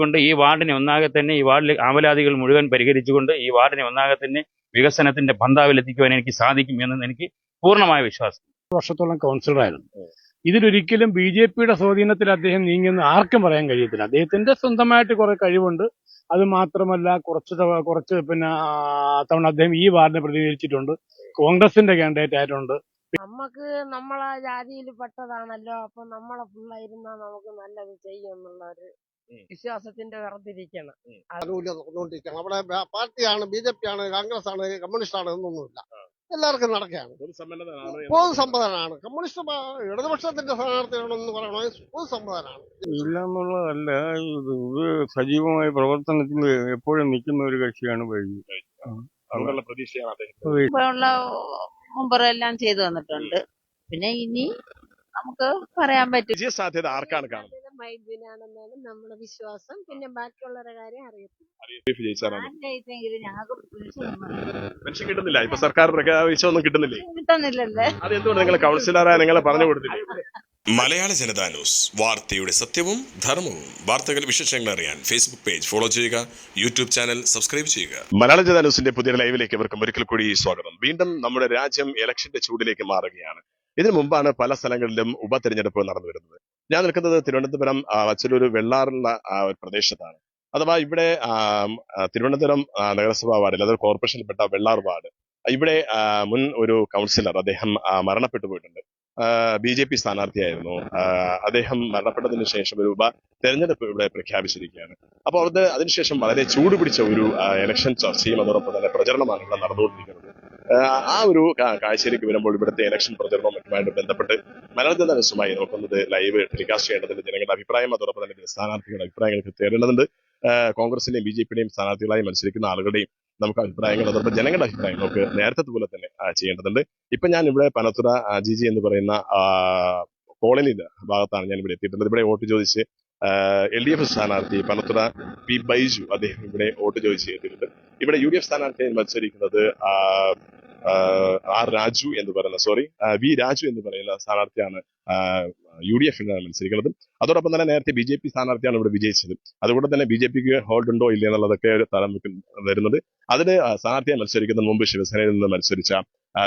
കൊണ്ട് ഈ വാർഡിനെ ഒന്നാകെ തന്നെ ഈ വാർഡിലെ ആമലാദികൾ മുഴുവൻ പരിഹരിച്ചുകൊണ്ട് ഈ വാർഡിനെ ഒന്നാകെ തന്നെ വികസനത്തിന്റെ പന്താവിലെത്തിക്കുവാൻ എനിക്ക് സാധിക്കും എന്ന് എനിക്ക് പൂർണമായ വിശ്വാസം. വർഷത്തോളം കൗൺസിലറായിരുന്നു ഇതിലൊരിക്കലും ബി ജെ പിയുടെ സ്വാധീനത്തിൽ അദ്ദേഹം നീങ്ങിയെന്ന് ആർക്കും പറയാൻ കഴിയത്തില്ല. അദ്ദേഹത്തിന്റെ സ്വന്തമായിട്ട് കുറെ കഴിവുണ്ട്. അത് മാത്രമല്ല കുറച്ച് കുറച്ച് പിന്നെ തവണ അദ്ദേഹം ഈ വാർഡിനെ പ്രതികരിച്ചിട്ടുണ്ട് കോൺഗ്രസിന്റെ കാൻഡിഡേറ്റ് ആയിട്ടുണ്ട്. നമുക്ക് നമ്മളെ ജാതിയിൽ പെട്ടതാണല്ലോ അപ്പൊ നമ്മളെ പിള്ളേരുന്നാ നമുക്ക് നല്ലത് ചെയ്യും എന്നുള്ള ഒരു വിശ്വാസത്തിന്റെ വേർതിരിക്കണം. നടന്നുകൊണ്ടിരിക്കുകയാണ്. അവിടെ പാർട്ടിയാണ് ബി ജെ പി ആണ് കോൺഗ്രസ് ആണ് കമ്മ്യൂണിസ്റ്റ് ആണ് എന്നൊന്നുമില്ല എല്ലാവർക്കും നടക്കുകയാണ് പൊതുസമ്മതനാണ്. കമ്മ്യൂണിസ്റ്റ് ഇടതുപക്ഷത്തിന്റെ സ്ഥാനാർത്ഥിയാണെന്ന് പറയണമെങ്കിൽ പൊതുസമ്മതനാണ്. ഇല്ല എന്നുള്ളതല്ല ഇത് സജീവമായ പ്രവർത്തനത്തിൽ എപ്പോഴും നിൽക്കുന്ന ഒരു കക്ഷിയാണ് വൈകി മുമ്പുള്ള മുമ്പെല്ലാം ചെയ്തു വന്നിട്ടുണ്ട് പിന്നെ ഇനി നമുക്ക് പറയാൻ പറ്റും. സാധ്യത ആർക്കാണ് കാണുന്നത്? മൈദിനാണെന്നാണ് നമ്മുടെ വിശ്വാസം. പിന്നെ ബാക്കിയുള്ളവരുടെ കാര്യം അറിയത്തില്ല. ജയിച്ചെങ്കിലും ഞങ്ങൾക്ക് പെൻഷൻ കിട്ടുന്നില്ല. ഇപ്പൊ സർക്കാർ പ്രഖ്യാപിച്ചൊന്നും കിട്ടുന്നില്ലേ? കിട്ടുന്നില്ലല്ലേ. അത് എന്തുകൊണ്ട് നിങ്ങൾ കൗൺസിലറായ നിങ്ങളെ പറഞ്ഞു കൊടുത്തില്ലേ? മലയാള ജനതാ ന്യൂസ്. വാർത്തയുടെ സത്യവും ധർമ്മവും. വാർത്തകൾ വിശേഷങ്ങൾ അറിയാൻ ഫേസ്ബുക്ക് പേജ് ഫോളോ ചെയ്യുക. യൂട്യൂബ് ചാനൽ സബ്സ്ക്രൈബ് ചെയ്യുക. മലയാള ജനതാ ന്യൂസിന്റെ പുതിയ ലൈവിലേക്ക് ഇവർക്കും ഒരിക്കൽ കൂടി സ്വാഗതം. വീണ്ടും നമ്മുടെ രാജ്യം ഇലക്ഷന്റെ ചൂടിലേക്ക് മാറുകയാണ്. ഇതിനു മുമ്പാണ് പല സ്ഥലങ്ങളിലും ഉപതെരഞ്ഞെടുപ്പ് നടന്നു വരുന്നത്. ഞാൻ നിൽക്കുന്നത് തിരുവനന്തപുരം വച്ചലൂർ വെള്ളാറുള്ള ഒരു പ്രദേശത്താണ്. അഥവാ ഇവിടെ തിരുവനന്തപുരം നഗരസഭാ വാർഡിൽ അതായത് കോർപ്പറേഷനിൽപ്പെട്ട വെള്ളാർ വാർഡ് ഇവിടെ മുൻ ഒരു കൗൺസിലർ അദ്ദേഹം മരണപ്പെട്ടു പോയിട്ടുണ്ട്. ബി ജെ പി സ്ഥാനാർത്ഥിയായിരുന്നു. അദ്ദേഹം മരണപ്പെട്ടതിന് ശേഷം ഒരു ഉപ തെരഞ്ഞെടുപ്പ് ഇവിടെ പ്രഖ്യാപിച്ചിരിക്കുകയാണ്. അപ്പോൾ അത് അതിനുശേഷം വളരെ ചൂടുപിടിച്ച ഒരു എലക്ഷൻ ചർച്ചയും അതോടൊപ്പം തന്നെ പ്രചരണമാണ് ഇവിടെ നടന്നുകൊണ്ടിരിക്കുന്നത്. ആ, ഒരു കാഴ്ചയിലേക്ക് വരുമ്പോൾ ഇവിടുത്തെ ഇലക്ഷൻ പ്രചരണവും മറ്റുമായിട്ട് ബന്ധപ്പെട്ട് മലയാള ദിവസമായി നോക്കുന്നത് ലൈവ് ടെലികാസ്റ്റ് ചെയ്യേണ്ടതിന്റെ ജനങ്ങളുടെ അഭിപ്രായം അതോടൊപ്പം തന്നെ സ്ഥാനാർത്ഥികളുടെ അഭിപ്രായങ്ങൾ തേടേണ്ടതുണ്ട്. കോൺഗ്രസിന്റെയും ബി ജെ പിയുടെയും സ്ഥാനാർത്ഥികളായി മത്സരിക്കുന്ന ആളുകളുടെയും നമുക്ക് അഭിപ്രായങ്ങൾ അതോടൊപ്പം ജനങ്ങളുടെ അഭിപ്രായം നമുക്ക് നേരത്തെ പോലെ തന്നെ ചെയ്യേണ്ടതുണ്ട്. ഇപ്പൊ ഞാൻ ഇവിടെ പനത്തുറ ജിജി എന്ന് പറയുന്ന കോളനി ഭാഗത്താണ് ഞാൻ ഇവിടെ എത്തിയിട്ടുള്ളത്. ഇവിടെ വോട്ട് ചോദിച്ച് എൽ ഡി എഫ് സ്ഥാനാർത്ഥി പനത്തുറ പി ബൈജു അദ്ദേഹം ഇവിടെ വോട്ട് ചോദിച്ച് എത്തിയിട്ടുണ്ട്. ഇവിടെ യു ഡി എഫ് സ്ഥാനാർത്ഥിയായി മത്സരിക്കുന്നത് ആർ രാജു എന്ന് പറയുന്ന സോറി വി രാജു എന്ന് പറയുന്ന സ്ഥാനാർത്ഥിയാണ് യു ഡി എഫിനാണ് മത്സരിക്കുന്നത്. അതോടൊപ്പം തന്നെ നേരത്തെ ബി ജെ പി സ്ഥാനാർത്ഥിയാണ് ഇവിടെ വിജയിച്ചത്. അതുകൊണ്ട് തന്നെ ബി ജെ പിക്ക് ഹോൾഡ് ഉണ്ടോ ഇല്ല എന്നുള്ളതൊക്കെ ഒരു തലം വരുന്നത്. അതിന് സ്ഥാനാർത്ഥിയെ മത്സരിക്കുന്നതിന് മത്സരിക്കുന്ന മുമ്പ് ശിവസേനയിൽ നിന്ന് മത്സരിച്ച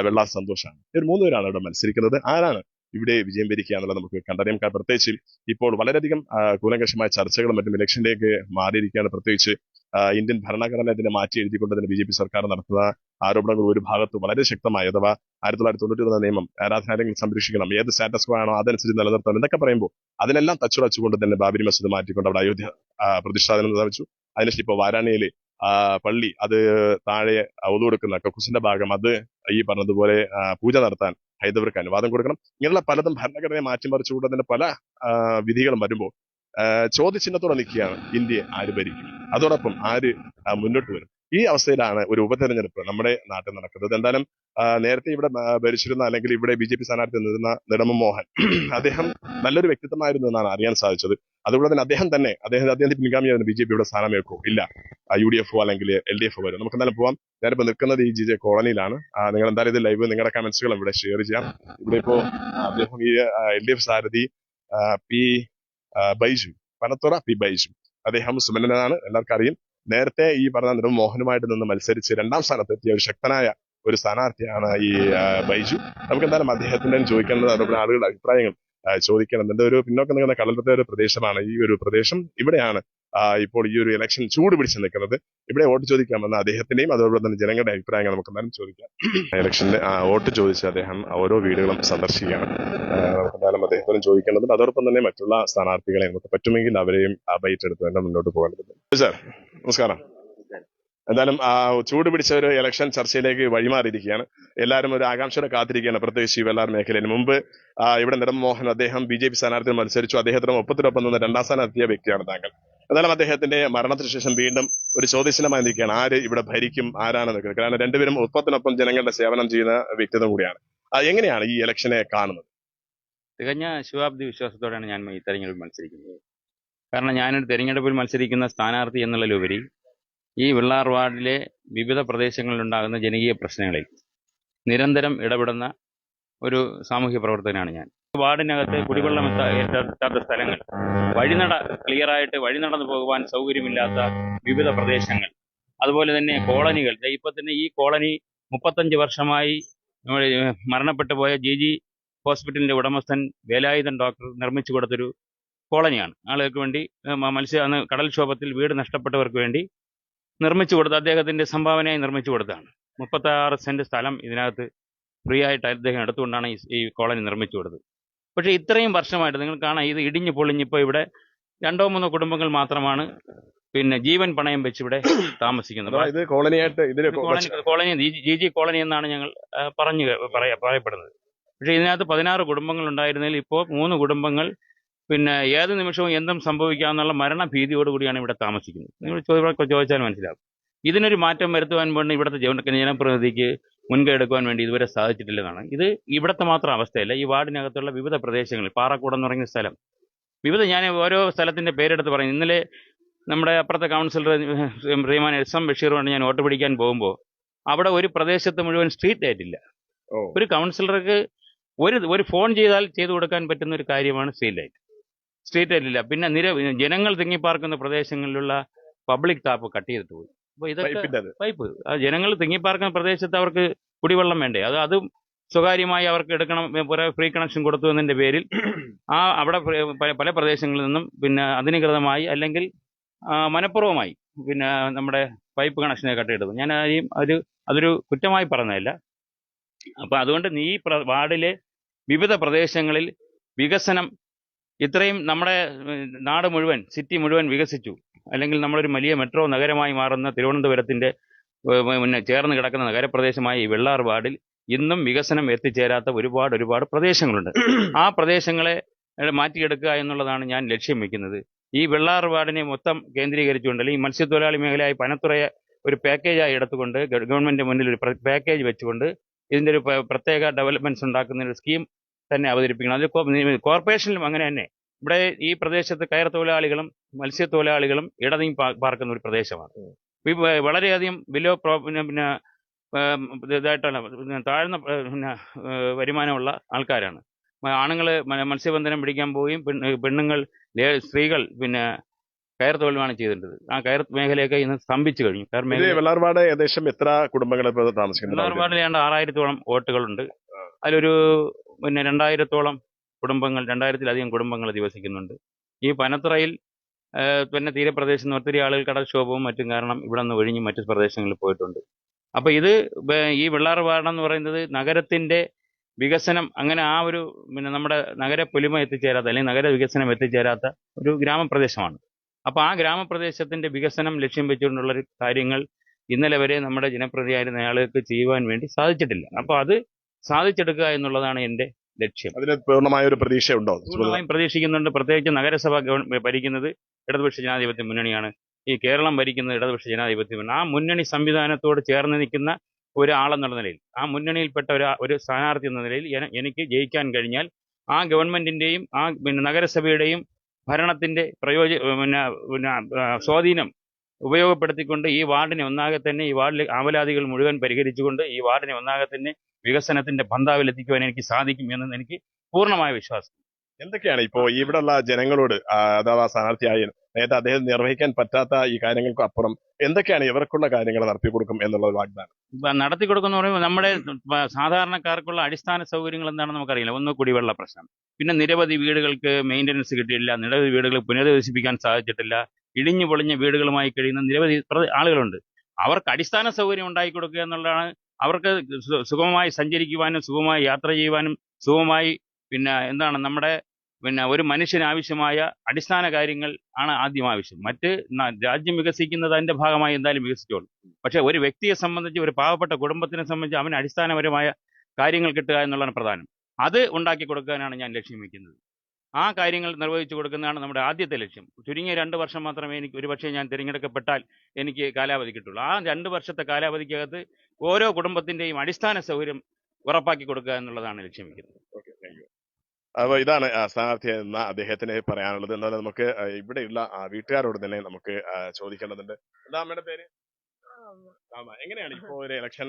വെള്ള സന്തോഷാണ്. ഇവർ മൂന്നുപേരാണ് ഇവിടെ മത്സരിക്കുന്നത്. ആരാണ് ഇവിടെ വിജയം വരിക്കുക എന്നുള്ളത് നമുക്ക് കണ്ടറിയാം. കാരണം പ്രത്യേകിച്ച് ഇപ്പോൾ വളരെയധികം കൂലങ്കഷമായ ചർച്ചകളും മറ്റും ഇലക്ഷനിലേക്ക് മാറിയിരിക്കുകയാണ്. പ്രത്യേകിച്ച് ഇന്ത്യൻ ഭരണഘടന ഇതിനെ മാറ്റി എഴുതിക്കൊണ്ട് തന്നെ ബി ജെ പി സർക്കാർ നടത്തുന്ന ആരോപണങ്ങൾ ഒരു ഭാഗത്ത് വളരെ ശക്തമായി അഥവാ ആയിരത്തി തൊള്ളായിരത്തി തൊണ്ണൂറ്റി ഒന്ന് നിയമം ആരാധനാലയങ്ങൾ സംരക്ഷിക്കണം ഏത് സ്റ്റാറ്റസ് ആണോ അതനുസരിച്ച് നിലനിർത്തണം എന്നൊക്കെ പറയുമ്പോൾ അതിനെല്ലാം തച്ചുടച്ചുകൊണ്ട് തന്നെ ബാബരി മസ്ജിദ് മാറ്റിക്കൊണ്ട് അവിടെ അയോധ്യ പ്രതിഷ്ഠാനം സ്ഥാപിച്ചു അതിനുശേഷം ഇപ്പോൾ വാരാണയിലെ ആ, പള്ളി അത് താഴെ ഒതു കൊടുക്കുന്ന കക്കുസിന്റെ ഭാഗം അത് ഈ പറഞ്ഞതുപോലെ പൂജ നടത്താൻ ഹൈദവർക്ക് അനുവാദം കൊടുക്കണം. ഇങ്ങനെയുള്ള പലതും ഭരണഘടനയെ മാറ്റിമറിച്ചുകൊണ്ട് തന്നെ പല വിധികളും വരുമ്പോൾ ചോദ്യചിഹ്നത്തോടെ നിൽക്കുകയാണ് ഇന്ത്യയെ ആര് ഭരിക്കും. അതോടൊപ്പം ആര് മുന്നോട്ട് വരും. ഈ അവസ്ഥയിലാണ് ഒരു ഉപതെരഞ്ഞെടുപ്പ് നമ്മുടെ നാട്ടിൽ നടക്കുന്നത്. എന്തായാലും നേരത്തെ ഇവിടെ ഭരിച്ചിരുന്ന അല്ലെങ്കിൽ ഇവിടെ ബി ജെ പി സ്ഥാനാർത്ഥി നിന്നിരുന്ന നെടുമ മോഹൻ അദ്ദേഹം നല്ലൊരു വ്യക്തിത്വമായിരുന്നു എന്നാണ് അറിയാൻ സാധിച്ചത്. അതുകൊണ്ട് തന്നെ അദ്ദേഹം തന്നെ അദ്ദേഹം അദ്ദേഹത്തിന്റെ പിൻഗാമിയായിരുന്നു. ബി ജെ പിയുടെ സ്ഥാനമേക്കോ ഇല്ല. യു ഡി എഫോ അല്ലെങ്കിൽ എൽ ഡി എഫോ വരും. നമുക്ക് എന്തായാലും പോവാം. ഞാനിപ്പോ നിൽക്കുന്നത് ഈ ജി ജെ കോളനിയിലാണ് നിങ്ങൾ എന്തായാലും ഇത് ലൈവ് നിങ്ങളുടെ കമന്റ്സുകൾ ഇവിടെ ഷെയർ ചെയ്യാം. ഇവിടെ ഇപ്പോ അദ്ദേഹം ഈ എൽ ഡി എഫ് സാരഥി പി ബൈജു പനത്തുറ പി ബൈജു. അദ്ദേഹം സുമനനാണ്. എല്ലാവർക്കും അറിയും. നേരത്തെ ഈ പറഞ്ഞ നെടും മോഹനുമായിട്ട് നിന്ന് മത്സരിച്ച് രണ്ടാം സ്ഥാനത്തെത്തിയ ഒരു ശക്തനായ ഒരു സ്ഥാനാർത്ഥിയാണ് ഈ ബൈജു. നമുക്ക് എന്തായാലും അദ്ദേഹത്തിന്റെ ചോദിക്കേണ്ടത് അതുപോലെ ആളുകളുടെ അഭിപ്രായങ്ങൾ ചോദിക്കണം. എന്റെ ഒരു പിന്നോക്കം നിൽക്കുന്ന കടലത്തെ ഒരു പ്രദേശമാണ് ഈ ഒരു പ്രദേശം. ഇവിടെയാണ് ഇപ്പോൾ ഈ ഒരു ഇലക്ഷൻ ചൂട് പിടിച്ച് നിൽക്കുന്നത്. ഇവിടെ വോട്ട് ചോദിക്കാമെന്ന് അദ്ദേഹത്തിന്റെയും അതുപോലെ തന്നെ ജനങ്ങളുടെ അഭിപ്രായങ്ങൾ നമുക്ക് എന്തായാലും ചോദിക്കാം. ഇലക്ഷന്റെ വോട്ട് ചോദിച്ച് അദ്ദേഹം ഓരോ വീടുകളും സന്ദർശിക്കുകയാണ്. നമുക്ക് എന്തായാലും അദ്ദേഹത്തിനും ചോദിക്കേണ്ടതുണ്ട്. അതോടൊപ്പം തന്നെ മറ്റുള്ള സ്ഥാനാർത്ഥികളെ നമുക്ക് പറ്റുമെങ്കിൽ അവരെയും എടുത്ത് തന്നെ മുന്നോട്ട് പോകേണ്ടതുണ്ട് സാർ നമസ്കാരം. എന്തായാലും ചൂട് പിടിച്ച ഒരു ഇലക്ഷൻ ചർച്ചയിലേക്ക് വഴിമാറിയിരിക്കുകയാണ്. എല്ലാവരും ഒരു ആകാംക്ഷയോടെ കാത്തിരിക്കുകയാണ് പ്രത്യേകിച്ച് ഈ വെള്ളാർ മേഖലയിൽ. മുമ്പ് ഇവിടെ നെടും അദ്ദേഹം ബി ജെ പി സ്ഥാനാർത്ഥി മത്സരിച്ചു. അദ്ദേഹത്തിന് ഒപ്പത്തിനൊപ്പം നിന്ന് രണ്ടാം സ്ഥാനത്തെത്തിയ വ്യക്തിയാണ് താങ്കൾ. എന്നാലും അദ്ദേഹത്തിന്റെ മരണത്തിന് ശേഷം വീണ്ടും ഒരു ചോദ്യശീലമായി നിൽക്കുകയാണ്. ആര് ഇവിടെ ഭരിക്കും? ആരാണ് നിൽക്കുന്നത് കാരണം രണ്ടുപേരും ഒപ്പത്തിനൊപ്പം ജനങ്ങളുടെ സേവനം ചെയ്യുന്ന വ്യക്തിത്വം കൂടിയാണ്. എങ്ങനെയാണ് ഈ ഇലക്ഷനെ കാണുന്നത്? തികഞ്ഞ ശുഭാബ്ദി വിശ്വാസത്തോടെയാണ് ഞാൻ ഈ തെരഞ്ഞെടുപ്പിൽ മത്സരിക്കുന്നത്. കാരണം ഞാനൊരു തെരഞ്ഞെടുപ്പിൽ മത്സരിക്കുന്ന സ്ഥാനാർത്ഥി എന്നുള്ളതിലുപരി ഈ വെള്ളാർ വാർഡിലെ വിവിധ പ്രദേശങ്ങളിലുണ്ടാകുന്ന ജനകീയ പ്രശ്നങ്ങളിൽ നിരന്തരം ഇടപെടുന്ന ഒരു സാമൂഹ്യ പ്രവർത്തകനാണ് ഞാൻ. വാർഡിനകത്ത് കുടിവെള്ളം എത്താ- എത്താത്ത സ്ഥലങ്ങൾ. വഴിനട ക്ലിയറായിട്ട് വഴി നടന്നു പോകുവാൻ സൗകര്യമില്ലാത്ത വിവിധ പ്രദേശങ്ങൾ. അതുപോലെ തന്നെ കോളനികൾ. ഇപ്പൊ തന്നെ ഈ കോളനി മുപ്പത്തഞ്ച് വർഷമായി മരണപ്പെട്ടു പോയ ജി ജി ഹോസ്പിറ്റലിന്റെ ഉടമസ്ഥൻ വേലായുധൻ ഡോക്ടർ നിർമ്മിച്ചു കൊടുത്തൊരു കോളനിയാണ്. ആളുകൾക്ക് വേണ്ടി മത്സ്യ കടൽക്ഷോഭത്തിൽ വീട് നഷ്ടപ്പെട്ടവർക്ക് വേണ്ടി നിർമ്മിച്ചു കൊടുത്ത അദ്ദേഹത്തിന്റെ സംഭാവനയായി നിർമ്മിച്ചു കൊടുത്തതാണ്. മുപ്പത്തി ആറ് സെന്റ് സ്ഥലം ഇതിനകത്ത് ഫ്രീ ആയിട്ട് അദ്ദേഹം എടുത്തുകൊണ്ടാണ് ഈ കോളനി നിർമ്മിച്ചു കൊടുത്തത്. പക്ഷേ ഇത്രയും വർഷമായിട്ട് നിങ്ങൾ കാണാം ഇത് ഇടിഞ്ഞു പൊളിഞ്ഞിപ്പോൾ ഇവിടെ രണ്ടോ മൂന്നോ കുടുംബങ്ങൾ മാത്രമാണ് പിന്നെ ജീവൻ പണയം വെച്ച് ഇവിടെ താമസിക്കുന്നത്. ഇത് കോളനിയായിട്ട് ഇതിന് ഇത് കോളനി ജി- ജി കോളനി എന്നാണ് ഞങ്ങൾ പറഞ്ഞു പറയപ്പെടുന്നത്. പക്ഷേ ഇതിനകത്ത് പതിനാറ് കുടുംബങ്ങൾ ഉണ്ടായിരുന്നതിൽ ഇപ്പോൾ മൂന്ന് കുടുംബങ്ങൾ പിന്നെ ഏത് നിമിഷവും എന്തും സംഭവിക്കാമെന്നുള്ള മരണഭീതിയോടുകൂടിയാണ് ഇവിടെ താമസിക്കുന്നത്. നിങ്ങൾ ചോദിച്ചാൽ മനസ്സിലാവും. ഇതിനൊരു മാറ്റം വരുത്തുവാൻ വേണ്ടി ഇവിടുത്തെ ജനപ്രതിനിധിക്ക് മുൻകൈ എടുക്കുവാൻ വേണ്ടി ഇതുവരെ സാധിച്ചിട്ടില്ലെന്നാണ് ഇത് ഇവിടുത്തെ മാത്രം അവസ്ഥയല്ല. ഈ വാർഡിനകത്തുള്ള വിവിധ പ്രദേശങ്ങളിൽ പാറക്കൂടം എന്ന് പറയുന്ന സ്ഥലം. വിവിധ ഞാൻ ഓരോ സ്ഥലത്തിന്റെ പേരെടുത്ത് പറയും. ഇന്നലെ നമ്മുടെ അപ്പുറത്തെ കൗൺസിലർ റീമാൻ എസ് എം ബഷീറുമാണ് ഞാൻ വോട്ട് പിടിക്കാൻ പോകുമ്പോൾ അവിടെ ഒരു പ്രദേശത്ത് മുഴുവൻ സ്ട്രീറ്റ് ലൈറ്റ് ഇല്ല. ഒരു കൗൺസിലർക്ക് ഒരു ഒരു ഫോൺ ചെയ്താൽ ചെയ്തു കൊടുക്കാൻ പറ്റുന്ന ഒരു കാര്യമാണ് സ്ട്രീറ്റ് ലൈറ്റ്. സ്ട്രീറ്റ് ലൈറ്റ് ഇല്ല. പിന്നെ നിര ജനങ്ങൾ തിങ്ങിപ്പാർക്കുന്ന പ്രദേശങ്ങളിലുള്ള പബ്ലിക് ടാപ്പ് കട്ട് ചെയ്തിട്ട് പോയി. ഇതൊക്കെ പൈപ്പ്. ജനങ്ങൾ തിങ്ങിപ്പാർക്കുന്ന പ്രദേശത്ത് അവർക്ക് കുടിവെള്ളം വേണ്ടേ? അത് അതും സ്വകാര്യമായി അവർക്ക് എടുക്കണം ഫ്രീ കണക്ഷൻ കൊടുത്തു എന്നതിന്റെ പേരിൽ ആ അവിടെ പല- പ്രദേശങ്ങളിൽ നിന്നും പിന്നെ അധികൃതമായി അല്ലെങ്കിൽ മനഃപൂർവമായി പിന്നെ നമ്മുടെ പൈപ്പ് കണക്ഷനെ കട്ടിയിടുന്നു ഞാൻ ആരെയും ഒരു അതൊരു കുറ്റമായി പറഞ്ഞതല്ല. അപ്പൊ അതുകൊണ്ട് നീ വാർഡിലെ വിവിധ പ്രദേശങ്ങളിൽ വികസനം ഇത്രയും നമ്മുടെ നാട് മുഴുവൻ സിറ്റി മുഴുവൻ വികസിച്ചു. അല്ലെങ്കിൽ നമ്മളൊരു വലിയ മെട്രോ നഗരമായി മാറുന്ന തിരുവനന്തപുരത്തിന്റെ പിന്നെ ചേർന്ന് കിടക്കുന്ന നഗരപ്രദേശമായ ഈ വെള്ളാർ വാർഡിൽ ഇന്നും വികസനം എത്തിച്ചേരാത്ത ഒരുപാട് ഒരുപാട് പ്രദേശങ്ങളുണ്ട്. ആ പ്രദേശങ്ങളെ മാറ്റിയെടുക്കുക എന്നുള്ളതാണ് ഞാൻ ലക്ഷ്യം വെക്കുന്നത്. ഈ വെള്ളാർ വാർഡിനെ മൊത്തം കേന്ദ്രീകരിച്ചുകൊണ്ട് അല്ലെങ്കിൽ മത്സ്യത്തൊഴിലാളി മേഖലയായി പനത്തുറയെ ഒരു പാക്കേജായി എടുത്തുകൊണ്ട് ഗവ- ഗവൺമെന്റ് മുന്നിൽ ഒരു പാക്കേജ് വെച്ചുകൊണ്ട് ഇതിന്റെ ഒരു പ്രത്യേക ഡെവലപ്മെന്റ്സ് ഉണ്ടാക്കുന്ന ഒരു സ്കീം തന്നെ അവതരിപ്പിക്കണം. അത് കോർപ്പറേഷനിലും അങ്ങനെ തന്നെ. ഇവിടെ ഈ പ്രദേശത്ത് കയർ തൊഴിലാളികളും മത്സ്യത്തൊഴിലാളികളും ഇടനീ പാർക്കുന്ന ഒരു പ്രദേശമാണ്. വളരെയധികം ബിലോ പ്രോ പിന്നെ പിന്നെ പിന്നെ താഴ്ന്ന പിന്നെ വരുമാനമുള്ള ആൾക്കാരാണ്. ആണുങ്ങൾ മത്സ്യബന്ധനം പിടിക്കാൻ പോവുകയും പെണ്ണുങ്ങൾ സ്ത്രീകൾ പിന്നെ കയർ തൊഴിലുമാണ് ചെയ്തിട്ടുള്ളത്. ആ കയർ മേഖലയൊക്കെ ഇന്ന് സ്തംഭിച്ചു കഴിഞ്ഞു. കയർ മേഖല വെള്ളാർപാട് ഏകദേശം എത്ര കുടുംബങ്ങളെ താമസിക്കുന്നു വെള്ളാർപാടിൽ ഏതാണ്ട് ആറായിരത്തോളം വോട്ടുകളുണ്ട് അതിലൊരു പിന്നെ രണ്ടായിരത്തോളം കുടുംബങ്ങൾ രണ്ടായിരത്തിലധികം കുടുംബങ്ങൾ അധിവസിക്കുന്നുണ്ട്. ഈ പനത്തറയിൽ പിന്നെ തീരപ്രദേശത്ത് നിന്ന് ഒത്തിരി ആളുകൾ കടൽക്ഷോഭവും മറ്റും കാരണം ഇവിടെ നിന്ന് ഒഴിഞ്ഞ് മറ്റു പ്രദേശങ്ങളിൽ പോയിട്ടുണ്ട്. അപ്പോൾ ഇത് ഈ വെള്ളാർ വാർഡ് എന്ന് പറയുന്നത് നഗരത്തിന്റെ വികസനം അങ്ങനെ ആ ഒരു പിന്നെ നമ്മുടെ നഗര പൊലിമ എത്തിച്ചേരാത്ത അല്ലെങ്കിൽ നഗര വികസനം എത്തിച്ചേരാത്ത ഒരു ഗ്രാമപ്രദേശമാണ്. അപ്പോൾ ആ ഗ്രാമപ്രദേശത്തിന്റെ വികസനം ലക്ഷ്യം വെച്ചുകൊണ്ടുള്ള കാര്യങ്ങൾ ഇന്നലെ വരെ നമ്മുടെ ജനപ്രതിയായിരുന്ന ആളുകൾക്ക് ചെയ്യുവാൻ വേണ്ടി സാധിച്ചിട്ടില്ല. അപ്പോൾ അത് സാധിച്ചെടുക്കുക എന്നുള്ളതാണ് എന്റെ ലക്ഷ്യം. അതിന് പൂർണമായ ഒരു പ്രതീക്ഷ ഉണ്ടോ പൂർണമായും പ്രതീക്ഷിക്കുന്നുണ്ട്. പ്രത്യേകിച്ച് നഗരസഭ ഭരിക്കുന്നത് ഇടതുപക്ഷ ജനാധിപത്യ മുന്നണിയാണ്. ഈ കേരളം ഭരിക്കുന്നത് ഇടതുപക്ഷ ജനാധിപത്യ മുന്നണി. ആ മുന്നണി സംവിധാനത്തോട് ചേർന്ന് നിൽക്കുന്ന ഒരാളെന്നുള്ള നിലയിൽ ആ മുന്നണിയിൽപ്പെട്ട ഒരു ഒരു സ്ഥാനാർത്ഥി എന്ന നിലയിൽ എനിക്ക് ജയിക്കാൻ കഴിഞ്ഞാൽ ആ ഗവൺമെന്റിന്റെയും ആ പിന്നെ നഗരസഭയുടെയും ഭരണത്തിന്റെ പ്രയോജ പിന്നെ പിന്നെ സ്വാധീനം ഉപയോഗപ്പെടുത്തിക്കൊണ്ട് ഈ വാർഡിനെ ഒന്നാകെ തന്നെ ഈ വാർഡിലെ ആമലാദികൾ മുഴുവൻ പരിഹരിച്ചുകൊണ്ട് ഈ വാർഡിനെ ഒന്നാകെ തന്നെ വികസനത്തിന്റെ പന്താവിൽ എത്തിക്കുവാൻ എനിക്ക് സാധിക്കും എന്ന് എനിക്ക് പൂർണമായ വിശ്വാസം. എന്തൊക്കെയാണ് ഇപ്പോ ഇവിടെയുള്ള ജനങ്ങളോട് അതാ അഥവാ സ്ഥാനാർത്ഥിയായ നേരത്തെ അദ്ദേഹം നിർവഹിക്കാൻ പറ്റാത്ത ഈ കാര്യങ്ങൾക്ക് അപ്പുറം എന്തൊക്കെയാണ് ഇവർക്കുള്ള കാര്യങ്ങൾ നടത്തി കൊടുക്കും എന്നുള്ള വാഗ്ദാനം? നടത്തി കൊടുക്കുന്ന പറയുമ്പോൾ നമ്മുടെ സാധാരണക്കാർക്കുള്ള അടിസ്ഥാന സൗകര്യങ്ങൾ എന്താണെന്ന് നമുക്കറിയില്ല. ഒന്ന് കുടിവെള്ള പ്രശ്നം. പിന്നെ നിരവധി വീടുകൾക്ക് മെയിന്റനൻസ് കിട്ടിയില്ല നിരവധി വീടുകൾ പുനരധിവസിപ്പിക്കാൻ സാധിച്ചിട്ടില്ല ഇടിഞ്ഞു പൊളിഞ്ഞ വീടുകളുമായി കഴിയുന്ന നിരവധി ആളുകളുണ്ട്. അവർക്ക് അടിസ്ഥാന സൗകര്യം ഉണ്ടാക്കി കൊടുക്കുക എന്നുള്ളതാണ് അവർക്ക് സുഗമമായി സഞ്ചരിക്കുവാനും സുഗമമായി യാത്ര ചെയ്യുവാനും സുഗമമായി പിന്നെ എന്താണ് നമ്മുടെ പിന്നെ ഒരു മനുഷ്യന് ആവശ്യമായ അടിസ്ഥാന കാര്യങ്ങൾ ആണ് ആദ്യം ആവശ്യം. മറ്റ് രാജ്യം വികസിക്കുന്നത് അതിന്റെ ഭാഗമായി എന്തായാലും വികസിച്ചോളൂ. പക്ഷേ ഒരു വ്യക്തിയെ സംബന്ധിച്ച് ഒരു പാവപ്പെട്ട കുടുംബത്തിനെ സംബന്ധിച്ച് അവന് അടിസ്ഥാനപരമായ കാര്യങ്ങൾ കിട്ടുക എന്നുള്ളതാണ് പ്രധാനം. അത് ഉണ്ടാക്കി കൊടുക്കാനാണ് ഞാൻ ലക്ഷ്യം വയ്ക്കുന്നത് ആ കാര്യങ്ങൾ നിർവഹിച്ചു കൊടുക്കുന്നതാണ് നമ്മുടെ ആദ്യത്തെ ലക്ഷ്യം. ചുരുങ്ങിയ രണ്ട് വർഷം മാത്രമേ എനിക്ക് ഒരുപക്ഷെ ഞാൻ തിരഞ്ഞെടുക്കപ്പെട്ടാൽ എനിക്ക് കാലാവധി കിട്ടുള്ളൂ ആ രണ്ട് വർഷത്തെ കാലാവധിക്കകത്ത് ഓരോ കുടുംബത്തിന്റെയും അടിസ്ഥാന സൗകര്യം ഉറപ്പാക്കി കൊടുക്കുക എന്നുള്ളതാണ് ലക്ഷ്യം വെക്കുന്നത്. ഓക്കെ താങ്ക് യു അപ്പൊ ഇതാണ് ആ, സ്ഥാനാർത്ഥി എന്ന അദ്ദേഹത്തിന് പറയാനുള്ളത്. എന്നാൽ നമുക്ക് ഇവിടെയുള്ള വീട്ടുകാരോട് തന്നെ നമുക്ക് ചോദിക്കേണ്ടതുണ്ട്. എന്താ അമ്മയുടെ പേര്? ആമ. എങ്ങനെയാണ് ഇപ്പോ ഒരു ഇലക്ഷൻ